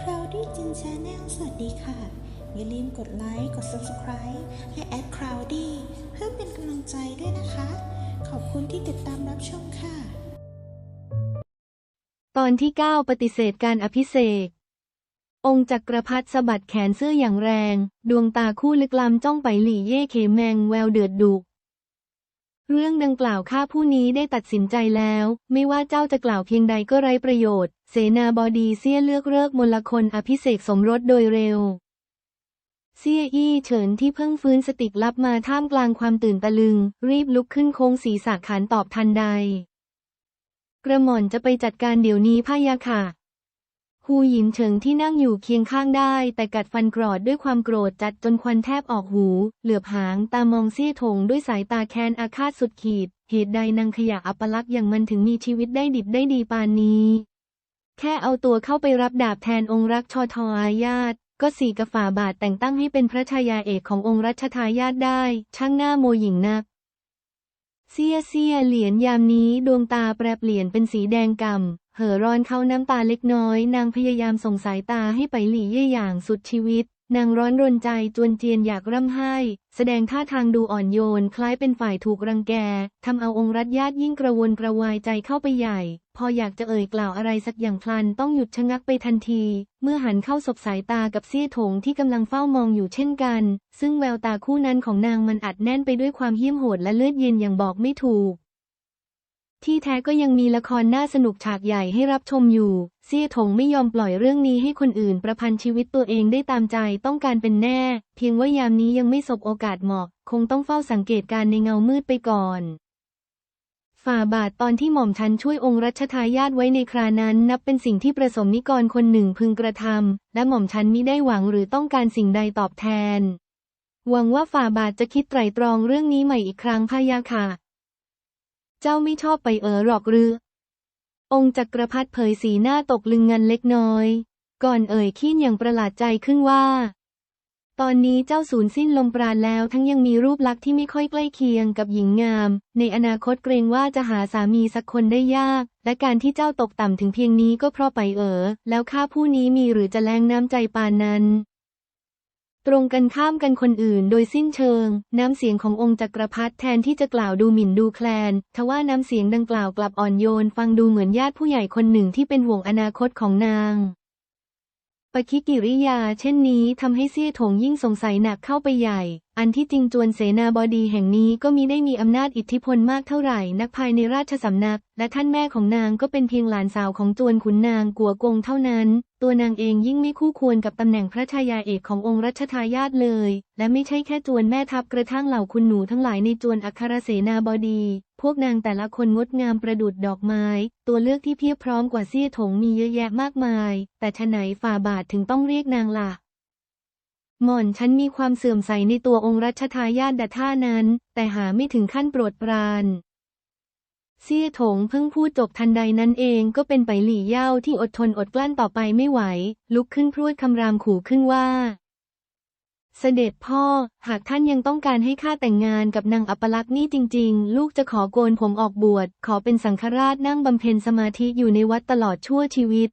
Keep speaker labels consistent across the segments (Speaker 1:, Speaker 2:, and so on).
Speaker 1: คราวดี้จินชาแนลสวัสดีค่ะ อย่าลืมกดไลค์ กด subscribe และแอดคราวดี้เพื่อเป็นกำลังใจด้วยนะคะ ขอบคุณที่ติดตามรับชมค่ะ
Speaker 2: ตอนที่ 9 ปฏิเสธการอภิเษกองค์จักรพรรดิสะบัดแขนเสื้ออย่างแรง ดวงตาคู่ลึกล้ำจ้องไปหลี่เย่เขแมงแววเดือดดุเรื่องดังกล่าวข้าผู้นี้ได้ตัดสินใจแล้ว ไม่ว่าเจ้าจะกล่าวเพียงใดก็ไร้ประโยชน์ เสนาบดีเสี้ยเลือกเลิกมลคนอภิเษกสมรสโดยเร็ว เซี่ยอี้เฉินที่เพิ่งฟื้นสติลับมาท่ามกลางความตื่นตะลึง รีบลุกขึ้นโค้งศีรษะขานตอบทันใด กระหม่อนจะไปจัดการเดี๋ยวนี้พะยะค่ะฮูหยินเฉิงที่นั่งอยู่เคียงข้างได้ แต่กัดฟันกรอดด้วยความโกรธจัดจนควันแทบออกหู เหลือบหางตามองเซี่ยถงด้วยสายตาแค้นอาฆาตสุดขีด เหตุใดนางขยะอัปลักษณ์อย่างมันถึงมีชีวิตได้ดิบได้ดีปานนี้ แค่เอาตัวเข้าไปรับดาบแทนองค์รักชอทออาญาต ก็สี่กระฝ่าบาทแต่งตั้งให้เป็นพระชายาเอกขององค์รัชทายาทได้ ช่างหน้าโมหยิ่งนัก เสียเสียเหรียญยามนี้ดวงตาแปรเปลี่ยนเป็นสีแดงก่ำเห่อร้อนเข้าน้ำตาเล็กน้อย นางพยายามส่งสายตาให้ไปหลี่เย่อย่างสุดชีวิต นางร้อนรนใจจวนเจียนอยากร่ำไห้ แสดงท่าทางดูอ่อนโยน คล้ายเป็นฝ่ายถูกรังแกทำเอาองค์รัฐญาติยิ่งกระวนกระวายใจเข้าไปใหญ่ พออยากจะเอ่ยกล่าวอะไรสักอย่างพลันต้องหยุดชะงักไปทันที เมื่อหันเข้าสบสายตากับเซี่ยถงที่กำลังเฝ้ามองอยู่เช่นกัน ซึ่งแววตาคู่นั้นของนางมันอัดแน่นไปด้วยความเหี้ยมโหดและเลือดเย็นอย่างบอกไม่ถูก ที่แท้ก็ยังมีละครน่าสนุกฉากใหญ่ให้รับชมอยู่ เซี่ยถงไม่ยอมปล่อยเรื่องนี้ให้คนอื่นประพันธ์ชีวิตตัวเองได้ตามใจต้องการเป็นแน่ เพียงว่ายามนี้ยังไม่สบโอกาสเหมาะ คงต้องเฝ้าสังเกตการณ์ในเงามืดไปก่อน ฝ่าบาทตอนที่หม่อมฉันช่วยองค์รัชทายาทไว้ในครานั้น นับเป็นสิ่งที่ประสมนิกรคนหนึ่งพึงกระทำและหม่อมฉันมิได้หวังหรือต้องการสิ่งใดตอบแทนหวังว่าฝ่าบาทจะคิดไตร่ตรองเรื่องนี้ใหม่อีกครั้งพะยะค่ะ เจ้าไม่ชอบไปเอ๋อหรอกหรือ องค์จักรพรรดิเผยสีหน้าตกลึงงันเล็กน้อย ก่อนเอ่ยขี้นอย่างประหลาดใจขึ้นว่า ตอนนี้เจ้าสูญสิ้นลมปราณแล้วทั้งยังมีรูปลักษณ์ที่ไม่ค่อยใกล้เคียงกับหญิงงาม ในอนาคตเกรงว่าจะหาสามีสักคนได้ยาก และการที่เจ้าตกต่ำถึงเพียงนี้ก็เพราะไปเอ๋อแล้วข้าผู้นี้มีหรือจะแรงน้ำใจปานนั้น ตรงกันข้ามกันคนอื่นโดยสิ้นเชิง น้ำเสียงขององค์จักรพรรดิแทนที่จะกล่าวดูหมิ่นดูแคลน ทว่าน้ำเสียงดังกล่าวกลับอ่อนโยน ฟังดูเหมือนญาติผู้ใหญ่คนหนึ่งที่เป็นห่วงอนาคตของนางปคิกิริยา เช่นนี้ทำให้เซี่ยถงยิ่งสงสัยหนักเข้าไปใหญ่ อันที่จริงจวนเสนาบดีแห่งนี้ก็มีได้มีอำนาจอิทธิพลมากเท่าไหร่นักภายในราชสำนัก และท่านแม่ของนางก็เป็นเพียงหลานสาวของจวนขุนนางกัวกงเท่านั้น ตัวนางเองยิ่งไม่คู่ควรกับตำแหน่งพระชายาเอกขององค์รัชทายาทเลย และไม่ใช่แค่จวนแม่ทัพกระทั่งเหล่าคุณหนูทั้งหลายในจวนอัครเสนาบดี พวกนางแต่ละคนงดงามประดุดดอกไม้ ตัวเลือกที่เพียบพร้อมกว่าเสี้ยถงมีเยอะแยะมากมาย แต่ฉไหนฝ่าบาทถึงต้องเรียกนางล่ะ หม่อนฉันมีความเสื่อมใสในตัวองค์รัชทายาทดัท่านั้น แต่หาไม่ถึงขั้นโปรดปรานเซี่ยถงเพิ่งพูดจบทันใดนั้นเองก็เป็นไปหลี่เย่าที่อดทนอดกลั้นต่อไปไม่ไหว ลุกขึ้นพรวดคำรามขู่ขึ้นว่า เสด็จพ่อ หากท่านยังต้องการให้ข้าแต่งงานกับนางอัปลักษณ์นี่จริง ๆ ลูกจะขอโกนผมออกบวช ขอเป็นสังฆราชนั่งบำเพ็ญสมาธิอยู่ในวัดตลอดชั่วชีวิต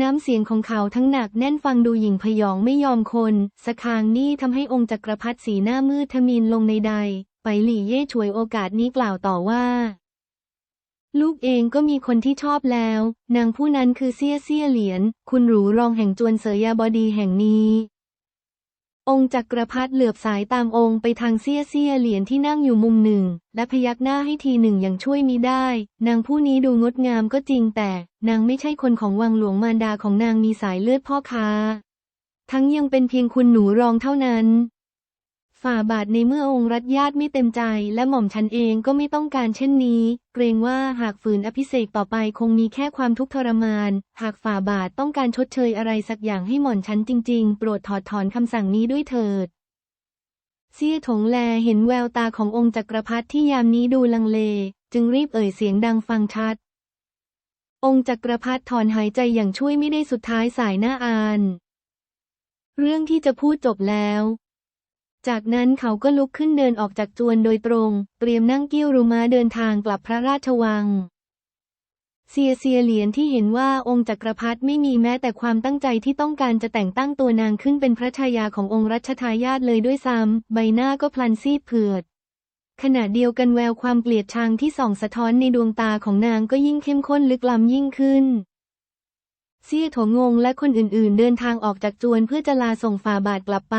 Speaker 2: น้ำเสียงของเขาทั้งหนักแน่นฟังดูหยิ่งพยองไม่ยอมคน สคางนี่ทำให้องค์จักรพรรดิสีหน้ามืดทมินลงในใด ไปหลี่เย่ฉวยโอกาสนี้กล่าวต่อว่า ลูกเองก็มีคนที่ชอบแล้ว นางผู้นั้นคือเซี่ยเซี่ยเหลียน คุณหรูรองแห่งจวนเสยยาบดีแห่งนี้ องค์จักรพรรดิเหลือบสายตามองค์ไปทางเซียเซียเหรียญที่นั่งอยู่มุมหนึ่ง และพยักหน้าให้ทีหนึ่งอย่างช่วยมิได้ นางผู้นี้ดูงดงามก็จริงแต่ นางไม่ใช่คนของวังหลวงมารดาของนางมีสายเลือดพ่อค้า ทั้งยังเป็นเพียงคุณหนูรองเท่านั้น ฝ่าบาทในเมื่อองค์รัฐญาติไม่เต็มใจ และหม่อมฉันเองก็ไม่ต้องการเช่นนี้ เกรงว่าหากฝืนอภิเษกต่อไปคงมีแค่ความทุกข์ทรมาน หากฝ่าบาทต้องการชดเชยอะไรสักอย่างให้หม่อมฉันจริงๆ โปรดถอดถอนคำสั่งนี้ด้วยเถิดเซี่ยถงแลเห็นแววตาขององค์จักรพรรดิที่ยามนี้ดูลังเล จึงรีบเอ่ยเสียงดังฟังชัด องค์จักรพรรดิถอนหายใจอย่างช่วยไม่ได้สุดท้ายสายหน้าอาน เรื่องที่จะพูดจบแล้ว จากนั้นเขาก็ลุกขึ้นเดินออกจากจวนโดยตรง เตรียมนั่งกิ้วรุม้าเดินทางกลับพระราชวัง เซียเซียเหรียญที่เห็นว่าองค์จักรพรรดิไม่มีแม้แต่ความตั้งใจที่ต้องการจะแต่งตั้งตัวนางขึ้นเป็นพระชายาขององค์รัชทายาทเลยด้วยซ้ำ ใบหน้าก็พลันซีดเผือด ขณะเดียวกันแววความเกลียดชังที่ส่องสะท้อนในดวงตาของนางก็ยิ่งเข้มข้นลึกล้ำยิ่งขึ้นเซี่ยโถงงและคนอื่นๆ เดินทางออกจากจวนเพื่อจะลาส่งฝ่าบาทกลับไป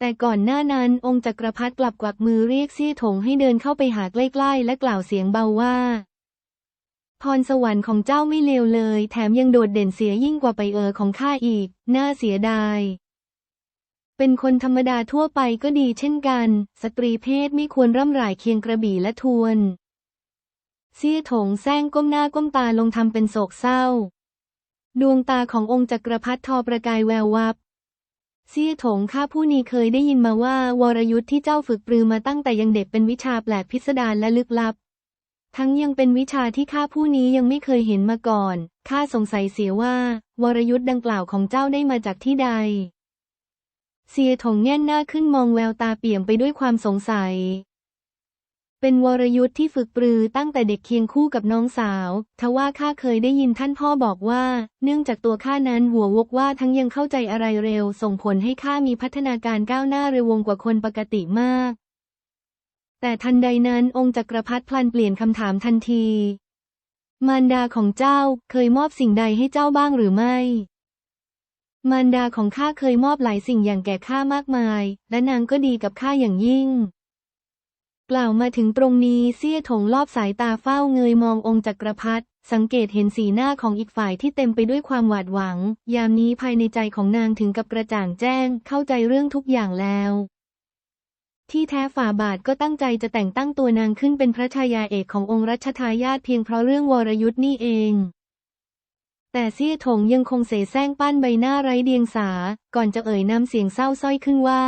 Speaker 2: แต่ก่อนหน้านั้นองค์จักรพรรดิกลับกวักมือเรียกเซี่ยถงให้เดินเข้าไปหาใกล้ๆ และกล่าวเสียงเบาว่า พรสวรรค์ของเจ้าไม่เลวเลย แถมยังโดดเด่นเสียยิ่งกว่าไปเออของข้าอีก น่าเสียดาย เป็นคนธรรมดาทั่วไปก็ดีเช่นกัน สตรีเพศไม่ควรร่ำหร่ายเคียงกระบี่และทวนเซี่ยถงแซงก้มหน้าก้มตาลงทำเป็นโศกเศร้า ดวงตาขององค์จักรพรรดิทอประกายแวววับ เซี่ยถงข้าผู้นี้เคยได้ยินมาว่า วรยุทธ์ที่เจ้าฝึกปรือมาตั้งแต่ยังเด็กเป็นวิชาแปลกพิสดารและลึกลับ ทั้งยังเป็นวิชาที่ข้าผู้นี้ยังไม่เคยเห็นมาก่อนข้าสงสัยเสียว่า วรยุทธ์ดังกล่าวของเจ้าได้มาจากที่ใดเสียถงแง่นหน้าขึ้นมองแววตาเปี่ยมไปด้วยความสงสัย เป็นวรยุทธ์ที่ฝึกปรือตั้งแต่เด็กเคียงคู่กับน้องสาว ทว่าข้าเคยได้ยินท่านพ่อบอกว่า เนื่องจากตัวข้านั้นหัววกว่าทั้งยังเข้าใจอะไรเร็ว ส่งผลให้ข้ามีพัฒนาการก้าวหน้าเร็ววงกว่าคนปกติมาก แต่ทันใดนั้นองค์จักรพรรดิพลันเปลี่ยนคำถามทันที มารดาของเจ้าเคยมอบสิ่งใดให้เจ้าบ้างหรือไม่ มารดาของข้าเคยมอบหลายสิ่งอย่างแก่ข้ามากมาย และนางก็ดีกับข้าอย่างยิ่ง กล่าวมาถึงตรงนี้เซี่ยถงรอบสายตาเฝ้าเงยมององค์จักรพรรดิสังเกตเห็นสีหน้าของอีกฝ่ายที่เต็มไปด้วยความหวาดหวัง ยามนี้ภายในใจของนางถึงกับกระจ่างแจ้ง เข้าใจเรื่องทุกอย่างแล้ว ที่แท้ฝ่าบาทก็ตั้งใจจะแต่งตั้งตัวนางขึ้นเป็นพระชายาเอกขององค์รัชทายาทเพียงเพราะเรื่องวรยุทธ์นี่เอง แต่เซี่ยถงยังคงเสแสร้งปั้นใบหน้าไร้เดียงสา ก่อนจะเอ่ยน้ำเสียงเศร้าส้อยขึ้นว่า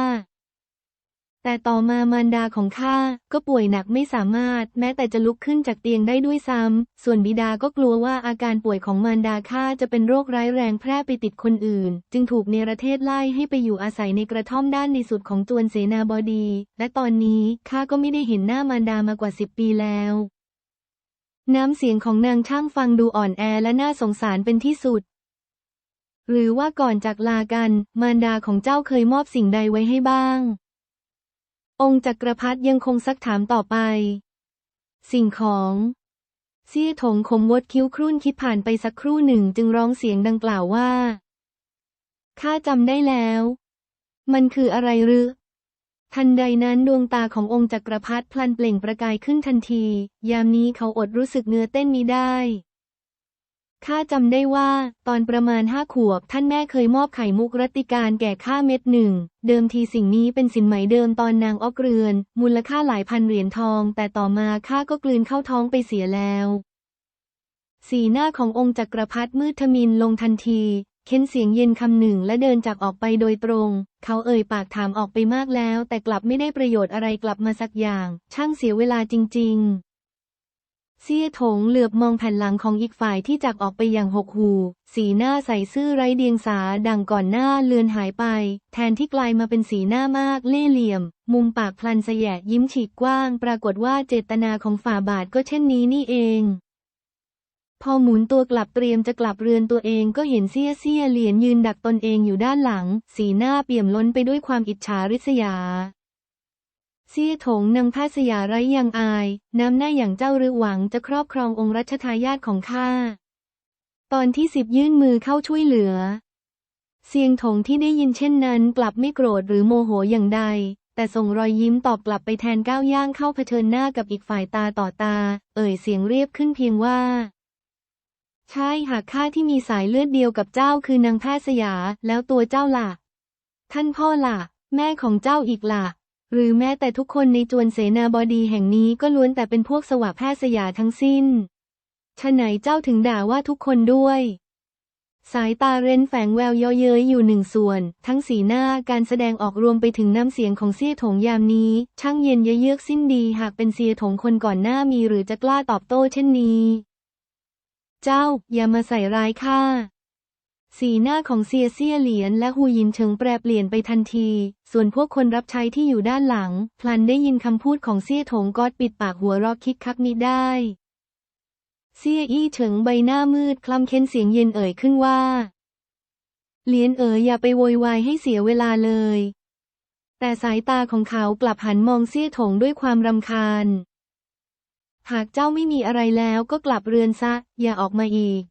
Speaker 2: แต่ต่อมามารดาของข้าก็ป่วยหนักไม่สามารถ แม้แต่จะลุกขึ้นจากเตียงได้ด้วยซ้ำ ส่วนบิดาก็กลัวว่าอาการป่วยของมารดาข้าจะเป็นโรคร้ายแรงแพร่ไปติดคนอื่น จึงถูกเนรเทศไล่ให้ไปอยู่อาศัยในกระท่อมด้านในสุดของจวนเสนาบดี และตอนนี้ข้าก็ไม่ได้เห็นหน้ามารดามากว่าสิบปีแล้วน้ำเสียงของนางช่างฟังดูอ่อนแอและน่าสงสารเป็นที่สุด หรือว่าก่อนจากลากัน มารดาของเจ้าเคยมอบสิ่งใดไว้ให้บ้าง องค์จักรพรรดิยังคงซักถามต่อไป สิ่งของเซี่ยถงขมวดคิ้วครุ่นคิดผ่านไปสักครู่หนึ่งจึงร้องเสียงดังกล่าวว่า ข้าจำได้แล้ว มันคืออะไรหรือ ทันใดนั้นดวงตาขององค์จักรพรรดิพลันเปล่งประกายขึ้นทันที ยามนี้เขาอดรู้สึกเนื้อเต้นมิได้ ข้าจำได้ว่า ตอนประมาณห้าขวบท่านแม่เคยมอบไข่มุกรัติการแก่ข้าเม็ดหนึ่ง เดิมทีสิ่งนี้เป็นสินไหมเดิมตอนนางออกเรือน มูลค่าหลายพันเหรียญทอง แต่ต่อมาข้าก็กลืนเข้าท้องไปเสียแล้ว สีหน้าขององค์จักรพรรดิมืดทมินลงทันที เค้นเสียงเย็นคำหนึ่งและเดินจากออกไปโดยตรง เขาเอ่ยปากถามออกไปมากแล้ว แต่กลับไม่ได้ประโยชน์อะไรกลับมาสักอย่าง ช่างเสียเวลาจริง ๆ เซี่ยถงเหลือบมองแผ่นหลังของอีกฝ่ายที่จากออกไปอย่างหกหู สีหน้าใสซื่อไร้เดียงสาดังก่อนหน้าเลือนหายไป แทนที่กลายมาเป็นสีหน้ามากเล่เหลี่ยม มุมปากพลันแสยะยิ้มฉีกกว้าง ปรากฏว่าเจตนาของฝ่าบาทก็เช่นนี้นี่เอง พอหมุนตัวกลับเตรียมจะกลับเรือนตัวเองก็เห็นเซี่ยเซี่ยเหรียญยืนดักตนเองอยู่ด้านหลัง สีหน้าเปี่ยมล้นไปด้วยความอิจฉาริษยา เซี่ยถงนางแพทย์สยาไร้ยังอาย น้ำหน้าอย่างเจ้าหรือหวังจะครอบครององค์รัชทายาทของข้า ตอนที่สิบยื่นมือเข้าช่วยเหลือเสียงถงที่ได้ยินเช่นนั้นกลับไม่โกรธหรือโมโหอย่างใด แต่ส่งรอยยิ้มตอบกลับไปแทนก้าวย่างเข้าเผชิญหน้ากับอีกฝ่ายตาต่อตา เอ่ยเสียงเรียบขึ้นเพียงว่าใช่หากข้าที่มีสายเลือดเดียวกับเจ้าคือนางแพทย์สยา แล้วตัวเจ้าล่ะ ท่านพ่อล่ะ แม่ของเจ้าอีกล่ะ หรือแม้แต่ทุกคนในจวนเสนาบดีแห่งนี้ก็ล้วนแต่เป็นพวกสวะแพทย์สยาทั้งสิ้นฉะไหนเจ้าถึงด่าว่าทุกคนด้วย สายตาเรนแฝงแววเยาะเย้ยอยู่หนึ่งส่วน ทั้งสีหน้าการแสดงออกรวมไปถึงน้ำเสียงของเสียถงยามนี้ ช่างเย็นเยือกสิ้นดีหากเป็นเสียถงคนก่อนหน้ามีหรือจะกล้าตอบโต้เช่นนี้ เจ้าอย่ามาใส่ร้ายข้า สีหน้าของเซียเซียเหลียนและฮูยินเฉิงแปรเปลี่ยนไปทันที ส่วนพวกคนรับใช้ที่อยู่ด้านหลัง พลันได้ยินคำพูดของเซียถงกอดปิดปากหัวรอคิกคักนี้ได้ เซียอี้เฉิงใบหน้ามืดคลำเค้นเสียงเย็นเอ่ยขึ้นว่า เหลียนเอ๋ยอย่าไปโวยวายให้เสียเวลาเลย แต่สายตาของเขากลับหันมองเซี่ยถงด้วยความรำคาญ หากเจ้าไม่มีอะไรแล้วก็กลับเรือนซะ อย่าออกมาอีก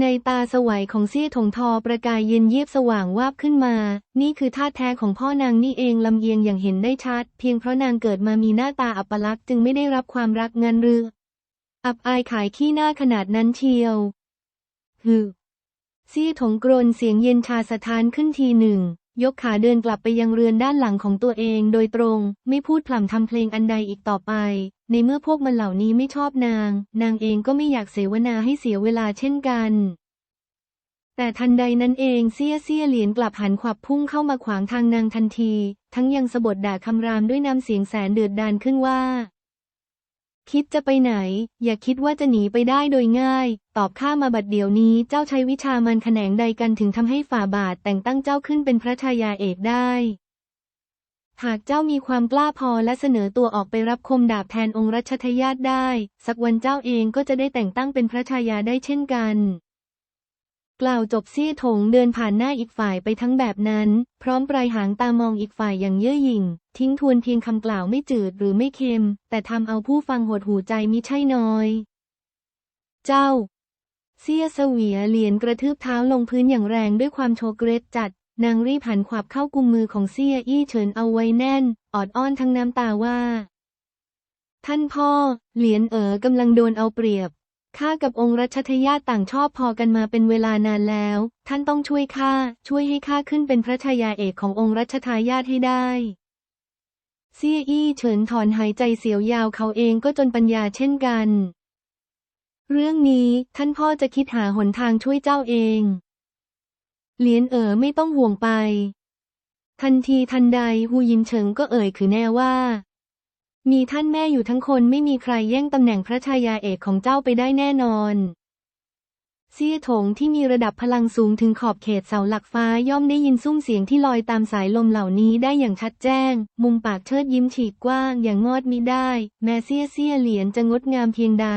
Speaker 2: ในตาสวัยของเซี่ยถงทอประกายเย็นเยียบสว่างวาบขึ้นมา นี่คือท่าแท้ของพ่อนางนี่เองลำเอียงอย่างเห็นได้ชัด เพียงเพราะนางเกิดมามีหน้าตาอัปลักษณ์จึงไม่ได้รับความรักงันหรือ อับอายขายขี้หน้าขนาดนั้นเชียวฮึเซี่ยถงกรนเสียงเย็นชาสะท้านขึ้นทีหนึ่ง ยกขาเดินกลับไปยังเรือนด้านหลังของตัวเองโดยตรง ไม่พูดพล่ำทำเพลงอันใดอีกต่อไป ในเมื่อพวกมันเหล่านี้ไม่ชอบนาง นางเองก็ไม่อยากเสวนาให้เสียเวลาเช่นกัน แต่ทันใดนั้นเองเซียเซียเหรียญกลับหันขวับพุ่งเข้ามาขวางทางนางทันที ทั้งยังสะบดด่าคำรามด้วยน้ำเสียงแสนเดือดดาลขึ้นว่า คิดจะไปไหน อย่าคิดว่าจะหนีไปได้โดยง่าย ตอบข้ามาบัดเดี๋ยวนี้เจ้าใช้วิชามันแขนงใดกันถึงทำให้ฝ่าบาทแต่งตั้งเจ้าขึ้นเป็นพระชายาเอกได้ หากเจ้ามีความกล้าพอและเสนอตัวออกไปรับคมดาบแทนองค์รัชทายาทได้ สักวันเจ้าเองก็จะได้แต่งตั้งเป็นพระชายาได้เช่นกัน กล่าวจบเซี่ยถงเดินผ่านหน้าอีกฝ่ายไปทั้งแบบนั้น พร้อมปลายหางตามองอีกฝ่ายอย่างเย่อหยิ่ง ทิ้งทวนเพียงคำกล่าวไม่จืดหรือไม่เค็ม แต่ทำเอาผู้ฟังหดหูใจมิใช่น้อย เจ้า เซียเสวียเหรียญกระทืบเท้าลงพื้นอย่างแรงด้วยความโชเกรสจัด นางรีบหันขวับเข้ากุมมือของเซียอี้เฉินเอาไว้แน่น ออดอ้อนทั้งน้ำตาว่า ท่านพ่อ เหรียญเอ๋อกำลังโดนเอาเปรียบข้ากับองค์รัชทายาทต่างชอบพอกันมาเป็นเวลานานแล้ว ท่านต้องช่วยข้าช่วยให้ข้าขึ้นเป็นพระชายาเอกขององค์รัชทายาทให้ได้เซี่ยอี้เฉินถอนหายใจเสียวยาวเขาเองก็จนปัญญาเช่นกัน เรื่องนี้ท่านพ่อจะคิดหาหนทางช่วยเจ้าเอง เหลียนเอ๋อไม่ต้องห่วงไป ทันทีทันใดฮูยินเฉิงก็เอ่ยคือแน่ว่า มีท่านแม่อยู่ทั้งคนไม่มีใครแย่งตำแหน่งพระชายาเอกของเจ้าไปได้แน่นอนเซี่ยถงที่มีระดับพลังสูงถึงขอบเขตเสาหลักฟ้าย่อมได้ยินซุ้มเสียงที่ลอยตามสายลมเหล่านี้ได้อย่างชัดแจ้ง มุมปากเชิดยิ้มฉีกกว้างอย่างงอดมิได้ แม้เซี่ยเซี่ยเหรียญจะงดงามเพียงใด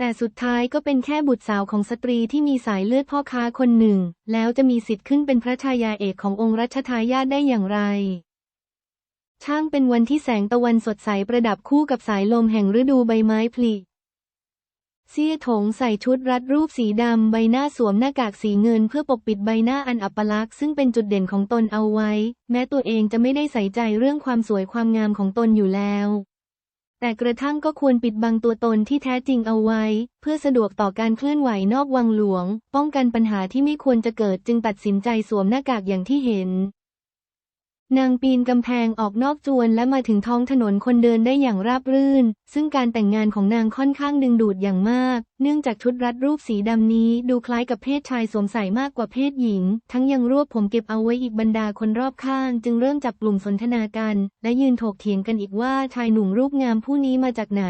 Speaker 2: แต่สุดท้ายก็เป็นแค่บุตรสาวของสตรีที่มีสายเลือดพ่อค้าคนหนึ่ง แล้วจะมีสิทธิ์ขึ้นเป็นพระชายาเอกขององค์รัชทายาทได้อย่างไร ช่างเป็นวันที่แสงตะวันสดใสประดับคู่กับสายลมแห่งฤดูใบไม้ผลิเซี่ยถงใส่ชุดรัดรูปสีดำ ใบหน้าสวมหน้ากากสีเงินเพื่อปกปิดใบหน้าอันอัปลักษณ์ซึ่งเป็นจุดเด่นของตนเอาไว้ แม้ตัวเองจะไม่ได้ใส่ใจเรื่องความสวยความงามของตนอยู่แล้ว แต่กระทั่งก็ควรปิดบังตัวตนที่แท้จริงเอาไว้ เพื่อสะดวกต่อการเคลื่อนไหวนอกวังหลวง ป้องกันปัญหาที่ไม่ควรจะเกิดจึงตัดสินใจสวมหน้ากากอย่างที่เห็น นางปีนกำแพงออกนอกจวนและมาถึงท้องถนนคนเดินได้อย่างราบรื่น ซึ่งการแต่งงานของนางค่อนข้างดึงดูดอย่างมาก เนื่องจากชุดรัดรูปสีดำนี้ดูคล้ายกับเพศชายสวมใส่มากกว่าเพศหญิง ทั้งยังรวบผมเก็บเอาไว้อีกบรรดาคนรอบข้าง จึงเริ่มจับกลุ่มสนทนากัน และยืนถกเถียงกันอีกว่าชายหนุ่มรูปงามผู้นี้มาจากไหน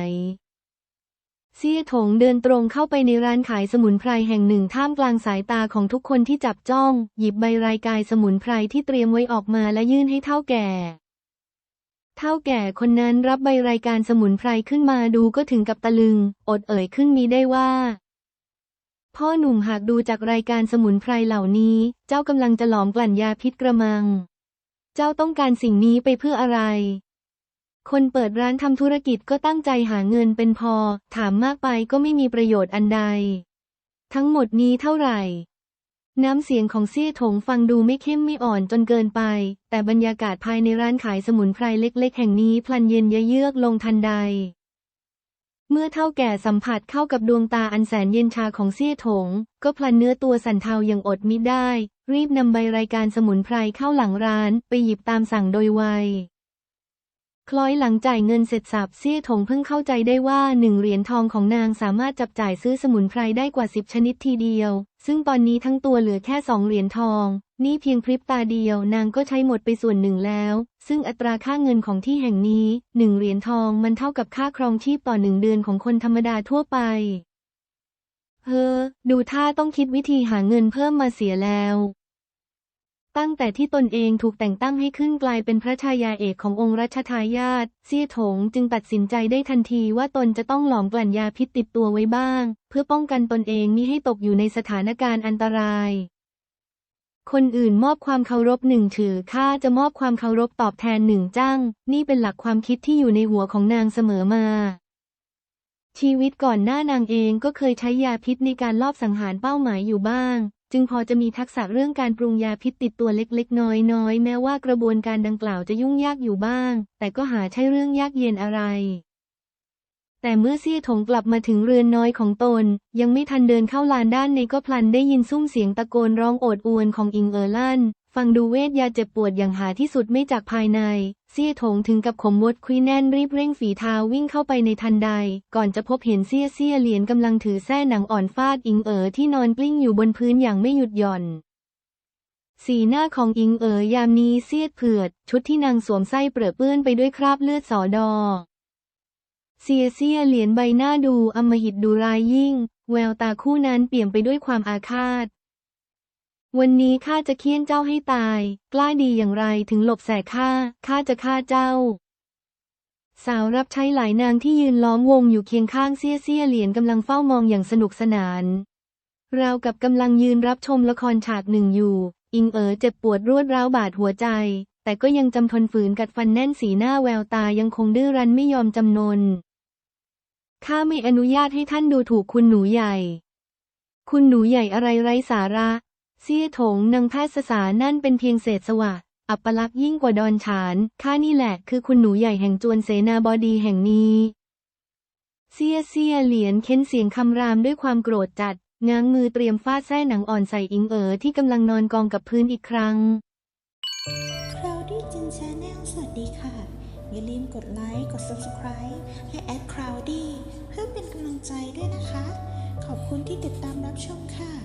Speaker 2: เซี่ยถงเดินตรงเข้าไปในร้านขายสมุนไพรแห่งหนึ่งท่ามกลางสายตาของทุกคนที่จับจ้อง หยิบใบรายกายสมุนไพรที่เตรียมไว้ออกมาและยื่นให้เท่าแก่ เท่าแก่คนนั้นรับใบรายการสมุนไพรขึ้นมาดูก็ถึงกับตะลึง อดเอ่ยขึ้นมีได้ว่า พ่อหนุ่มหากดูจากรายการสมุนไพรเหล่านี้ เจ้ากำลังจะหลอมกลั่นยาพิษกระมัง เจ้าต้องการสิ่งนี้ไปเพื่ออะไร คนเปิดร้านทำธุรกิจก็ตั้งใจหาเงินเป็นพอ ถามมากไปก็ไม่มีประโยชน์อันใด ทั้งหมดนี้เท่าไหร่ น้ำเสียงของเซี่ยถงฟังดูไม่เข้มไม่อ่อนจนเกินไป แต่บรรยากาศภายในร้านขายสมุนไพรเล็ก ๆ แห่งนี้พลันเย็นเยือกลงทันใด เมื่อเท่าแก่สัมผัสเข้ากับดวงตาอันแสนเย็นชาของเซี่ยถง ก็พลันเนื้อตัวสั่นเทาอย่างอดมิได้ รีบนำใบรายการสมุนไพรเข้าหลังร้าน ไปหยิบตามสั่งโดยไว คล้อยหลังจ่ายเงินเสร็จสับเซี่ยถงเพิ่งเข้าใจได้ว่าหนึ่งเหรียญทองของนางสามารถจับจ่ายซื้อสมุนไพรได้กว่าสิบชนิดทีเดียว ซึ่งตอนนี้ทั้งตัวเหลือแค่สองเหรียญทอง นี่เพียงพริบตาเดียวนางก็ใช้หมดไปส่วนหนึ่งแล้ว ซึ่งอัตราค่าเงินของที่แห่งนี้หนึ่งเหรียญทองมันเท่ากับค่าครองชีพต่อหนึ่งเดือนของคนธรรมดาทั่วไปเฮ้อดูท่าต้องคิดวิธีหาเงินเพิ่มมาเสียแล้ว ตั้งแต่ที่ตนเองถูกแต่งตั้งให้ขึ้นกลายเป็นพระชายาเอกขององค์รัชทายาทเซี่ยถงจึงตัดสินใจได้ทันทีว่าตนจะต้องหลอมกลั่นยาพิษติดตัวไว้บ้าง เพื่อป้องกันตนเองมิให้ตกอยู่ในสถานการณ์อันตราย คนอื่นมอบความเคารพหนึ่งถือข้าจะมอบความเคารพตอบแทนหนึ่งจ้าง นี่เป็นหลักความคิดที่อยู่ในหัวของนางเสมอมาชีวิตก่อนหน้านางเองก็เคยใช้ยาพิษในการลอบสังหารเป้าหมายอยู่บ้าง จึงพอจะมีทักษะเรื่องการปรุงยาพิษติดตัวเล็กๆ น้อยๆ แม้ว่ากระบวนการดังกล่าวจะยุ่งยากอยู่บ้าง แต่ก็หาใช่เรื่องยากเย็นอะไร แต่เมื่อเซี่ยถงกลับมาถึงเรือนน้อยของตน ยังไม่ทันเดินเข้าลานด้านในก็พลันได้ยินซุ้มเสียงตะโกนร้องโอดอวลของอิงเออร์ลันฟังดูเวทยาเจ็บปวดอย่างหาที่สุดไม่จากภายใน เซี่ยถงถึงกับขมวดคุยแน่นรีบเร่งฝีเท้าวิ่งเข้าไปในทันใด ก่อนจะพบเห็นเซี่ยเซี่ยเหรียญกำลังถือแส้หนังอ่อนฟาดอิงเอ๋อที่นอนกลิ้งอยู่บนพื้นอย่างไม่หยุดหย่อน สีหน้าของอิงเอ๋อยามนี้เซียดเผือด ชุดที่นางสวมไส้เปรอะเปื้อนไปด้วยคราบเลือดสอดอเซียเซียเหรียญใบหน้าดูอมหิตดูร้ายยิ่ง แววตาคู่นั้นเปี่ยมไปด้วยความอาฆาต วันนี้ข้าจะเคี่ยนเจ้าให้ตาย กล้าดีอย่างไรถึงหลบแสกข้า ข้าจะฆ่าเจ้า สาวรับใช้หลายนางที่ยืนล้อมวงอยู่เคียงข้างเซียเซียเหรียญกำลังเฝ้ามองอย่างสนุกสนาน ราวกับกำลังยืนรับชมละครฉากหนึ่งอยู่ อิงเอ๋อเจ็บปวดรวดร้าวบาดหัวใจ แต่ก็ยังจำทนฝืนกัดฟันแน่นสีหน้าแววตายังคงดื้อรั้นไม่ยอมจำนน ข้าไม่อนุญาตให้ท่านดูถูกคุณหนูใหญ่ คุณหนูใหญ่อะไรไร้สาระ เสี้ยถงนางแพทย์สานั่นเป็นเพียงเศษสวะ อัปลักษ์ยิ่งกว่าดอนฉาน ข้านี่แหละคือคุณหนูใหญ่แห่งจวนเสนาบดีแห่งนี้เสี้ยเสี้ยเหรียญเค้นเสียงคำรามด้วยความโกรธจัด ง้างมือเตรียมฟาดแส้หนังอ่อนใส่อิงเอ๋อที่กำลังนอนกองกับพื้นอีกครั้ง
Speaker 1: คราวดี้จินชาแนลสวัสดีค่ะ อย่าลืมกดไลค์ กด subscribe ให้แอดคราวดี้เพื่อเป็นกำลังใจด้วยนะคะ ขอบคุณที่ติดตามรับชมค่ะ